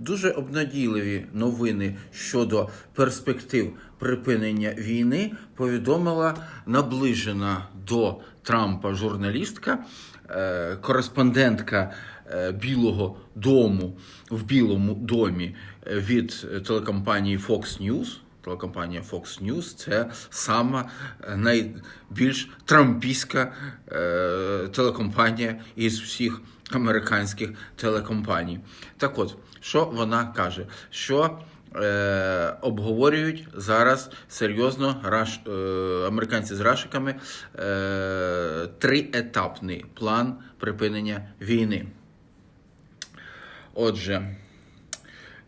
дуже обнадійливі новини щодо перспектив припинення війни повідомила наближена до Трампа журналістка, е, кореспондентка е, Білого Дому в Білому домі е, від телекомпанії Fox News. Телекомпанія Fox News це сама найбільш трампійська телекомпанія із всіх американських телекомпаній. Так от, що вона каже? Що е, обговорюють зараз серйозно раш, е, американці з рашиками е, триетапний план припинення війни. Отже,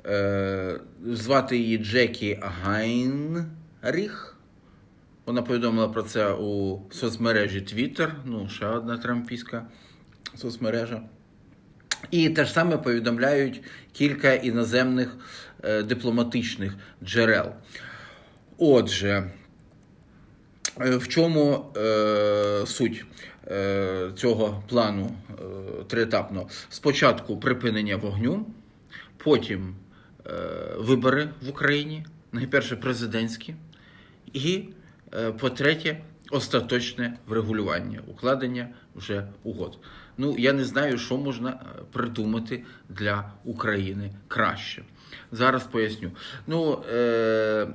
е, звати її Джекі Гайнріх. Вона повідомила про це у соцмережі Twitter, ну, ще одна трампійська соцмережа. І те ж саме повідомляють кілька іноземних е, дипломатичних джерел. Отже, е, в чому е, суть е, цього плану е, триетапного? Спочатку припинення вогню, потім е, вибори в Україні, найперше президентські, і, е, по-третє, остаточне врегулювання, укладення вже угод. Ну, я не знаю, що можна е, придумати для України краще. Зараз поясню. Ну, е,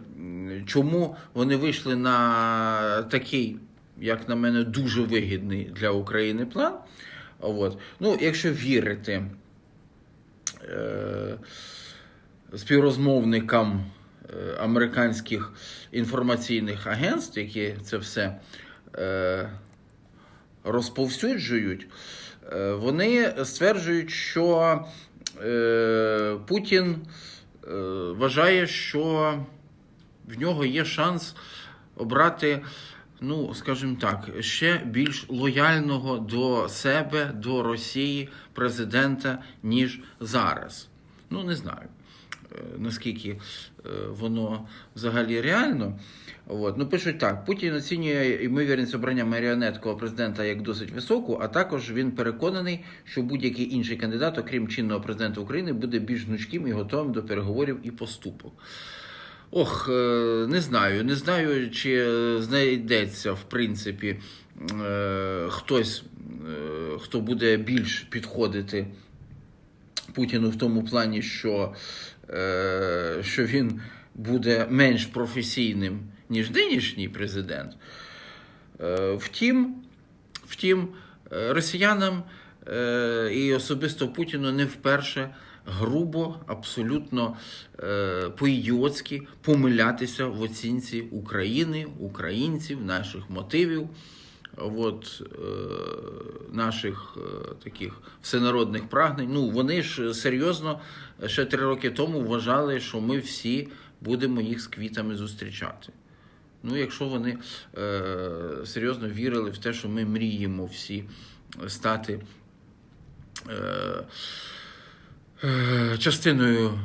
чому вони вийшли на такий, як на мене, дуже вигідний для України план? От. Ну, якщо вірити е, співрозмовникам американських інформаційних агентств, які це все е, розповсюджують, е, вони стверджують, що е, Путін е, вважає, що в нього є шанс обрати, ну, скажімо так, ще більш лояльного до себе, до Росії президента, ніж зараз. Ну, не знаю. Е, Наскільки е, воно взагалі реально. От. Ну, пишуть так: Путін оцінює ймовірність обрання маріонеткового президента як досить високу, а також він переконаний, що будь-який інший кандидат, окрім чинного президента України, буде більш гнучким і готовим до переговорів і поступок. Ох, е, не знаю, не знаю, чи знайдеться в принципі хтось, хто буде більш підходити Путіну в тому плані, що, що він буде менш професійним, ніж нинішній президент. Е, Втім, втім, е, росіянам е, і особисто Путіну не вперше грубо, абсолютно е, по-ідіотськи помилятися в оцінці України, українців, наших мотивів. От, е, наших е, таких всенародних прагнень. Ну, вони ж серйозно ще три роки тому вважали, що ми всі будемо їх з квітами зустрічати. Ну, якщо вони е, серйозно вірили в те, що ми мріємо всі стати е, е, частиною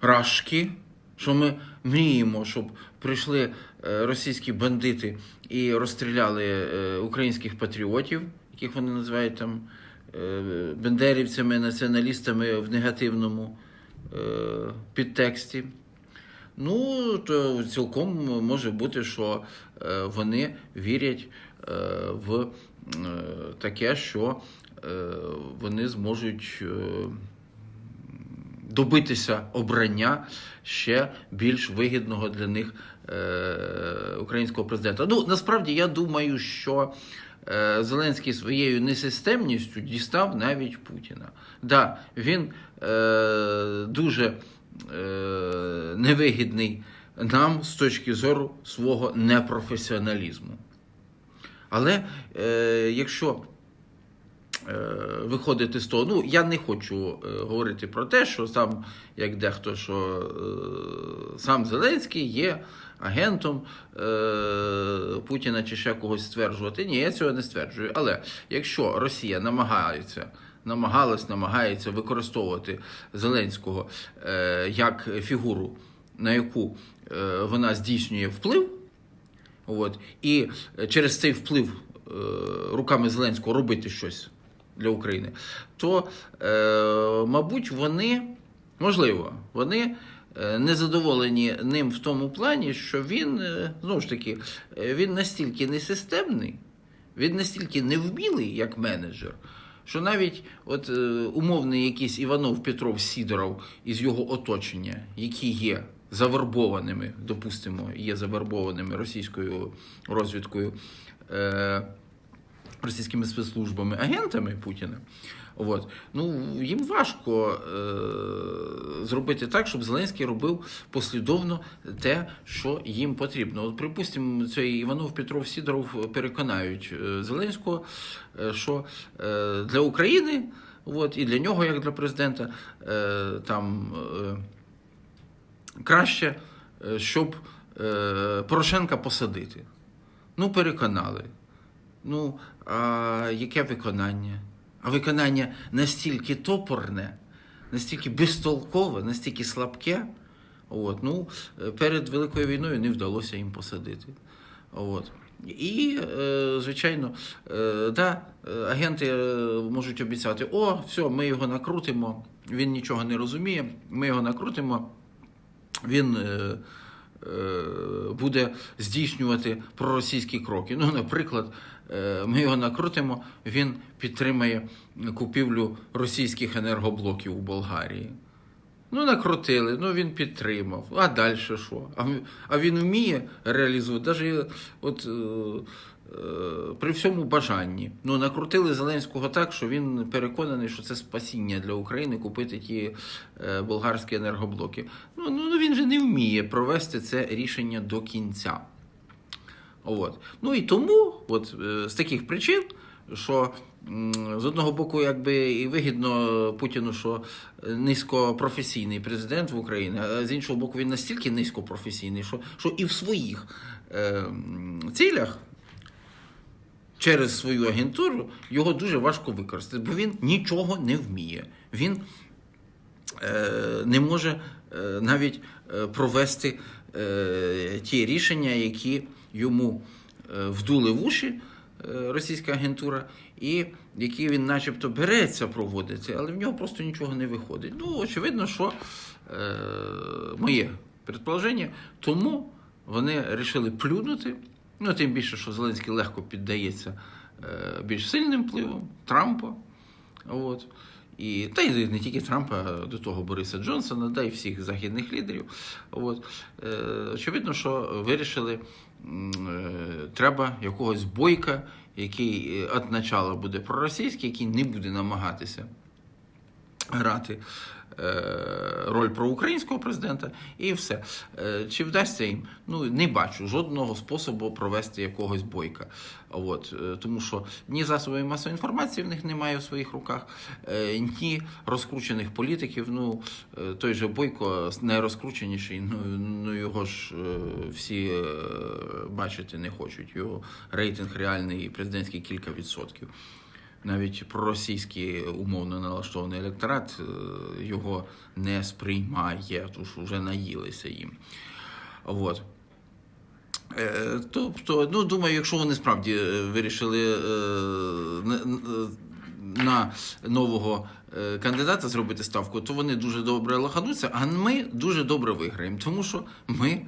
Рашки, що ми мріємо, щоб прийшли е, російські бандити і розстріляли е, українських патріотів, яких вони називають там е, бендерівцями, націоналістами в негативному підтексті. Ну, то цілком може бути, що вони вірять в таке, що вони зможуть добитися обрання ще більш вигідного для них е, українського президента. Ну, насправді я думаю, що е, Зеленський своєю несистемністю дістав навіть Путіна. Да, він е, дуже е, невигідний нам з точки зору свого непрофесіоналізму. Але е, якщо виходити з того, ну я не хочу е, говорити про те, що сам, як дехто, що е, сам Зеленський є агентом е, Путіна чи ще когось стверджувати. Ні, я цього не стверджую. Але якщо Росія намагається. Намагалась, намагається використовувати Зеленського е, як фігуру, на яку е, вона здійснює вплив, От. І через цей вплив е, руками Зеленського робити щось для України, то, е, мабуть, вони Можливо, вони е, не задоволені ним в тому плані, що він е, знову ж таки він настільки несистемний, він настільки невмілий як менеджер, що навіть от умовний якийсь Іванов Петров Сідоров із його оточення, які є завербованими, допустимо, є завербованими російською розвідкою. Російськими спецслужбами, агентами Путіна. От. Ну, їм важко е- зробити так, щоб Зеленський робив послідовно те, що їм потрібно. От, припустимо, цей Іванов Петров Сідоров переконають е, Зеленського, е, що е- для України, от, і для нього, як для президента, е- там е- краще, е, щоб е- Порошенка посадити. Ну, переконали. Ну, а яке виконання? А виконання настільки топорне, настільки безтолкове, настільки слабке. От, ну, е, перед Великою війною не вдалося їм посадити. От. І, е, звичайно, е, да, агенти можуть обіцяти: о, все, ми його накрутимо, він нічого не розуміє, ми його накрутимо, він. Е, буде здійснювати проросійські кроки. Ну, наприклад, е, ми його накрутимо, він підтримає купівлю російських енергоблоків у Болгарії. Ну, накрутили, ну він підтримав. А далі що? А, а він вміє реалізувати, навіть от, е, при всьому бажанні. Ну, накрутили Зеленського так, що він переконаний, що це спасіння для України купити ті е, болгарські енергоблоки. Ну, ну, ну він же не вміє провести це рішення до кінця. От. Ну і тому, от, е, з таких причин, що з одного боку, якби і вигідно Путіну, що низькопрофесійний президент в Україні, а з іншого боку, він настільки низькопрофесійний, що, що і в своїх е, цілях через свою агентуру його дуже важко використати, бо він нічого не вміє. Він е, не може е, навіть е, провести ті рішення, які йому вдули в уші російська агентура, і які він начебто береться проводити, але в нього просто нічого не виходить. Ну, очевидно, що моє предположення, тому вони вирішили плюнути. Ну, тим більше, що Зеленський легко піддається е, більш сильним впливом Трампа. От. І, та й не тільки Трампа, до того Бориса Джонсона, да й всіх західних лідерів. От. Е, очевидно, що вирішили, е, треба якогось бойка, який е, від начала буде проросійський, який не буде намагатися грати е, роль проукраїнського президента, і все. Е, Чи вдасться їм? Ну не бачу жодного способу провести якогось бойка. От е, тому, що ні засобів масової інформації в них немає в своїх руках, ні розкручених політиків. Ну той же бойко найрозкрученіший. Ну, ну його ж всі бачити не хочуть. Його рейтинг реальний президентський кілька відсотків навіть проросійський умовно налаштований електорат е, його не сприймає, що вже наїлися їм. От. Е, Тобто, ну думаю, якщо вони справді е, вирішили на- нового кандидата зробити ставку, то вони дуже добре лохануться, а ми дуже добре виграємо, тому що ми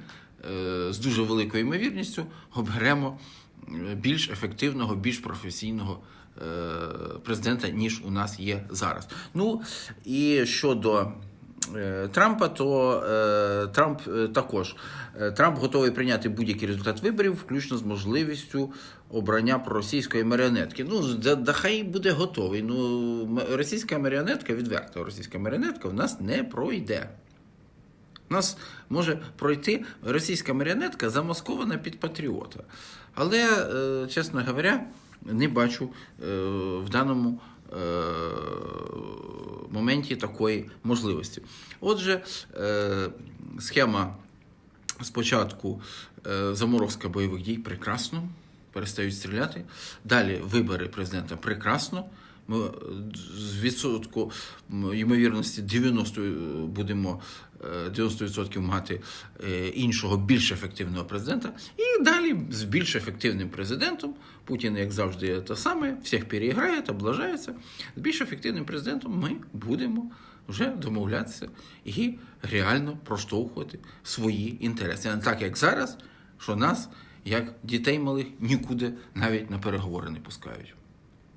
з дуже великою ймовірністю оберемо більш ефективного, більш професійного е, президента, ніж у нас є зараз. Ну і щодо е, Трампа, то е, Трамп е, також Е, Трамп готовий прийняти будь-який результат виборів, включно з можливістю обрання проросійської маріонетки. Ну, да, да хай буде готовий. Ну, російська маріонетка, відверто, російська маріонетка в нас не пройде. Нас може пройти російська маріонетка, замаскована під патріота. Але, е, чесно говоря, не бачу е, в даному е, моменті такої можливості. Отже, схема спочатку заморозка бойових дій прекрасно, перестають стріляти. Далі вибори президента прекрасно. Ми е, з відсотку ймовірності 90 будемо е, 90% мати е, іншого більш ефективного президента. І далі з більш ефективним президентом Путін, як завжди, те саме, всіх переіграє, облажається. З більш ефективним президентом ми будемо вже домовлятися і реально проштовхувати свої інтереси. Не так, як зараз, що нас, як дітей малих, нікуди навіть на переговори не пускають.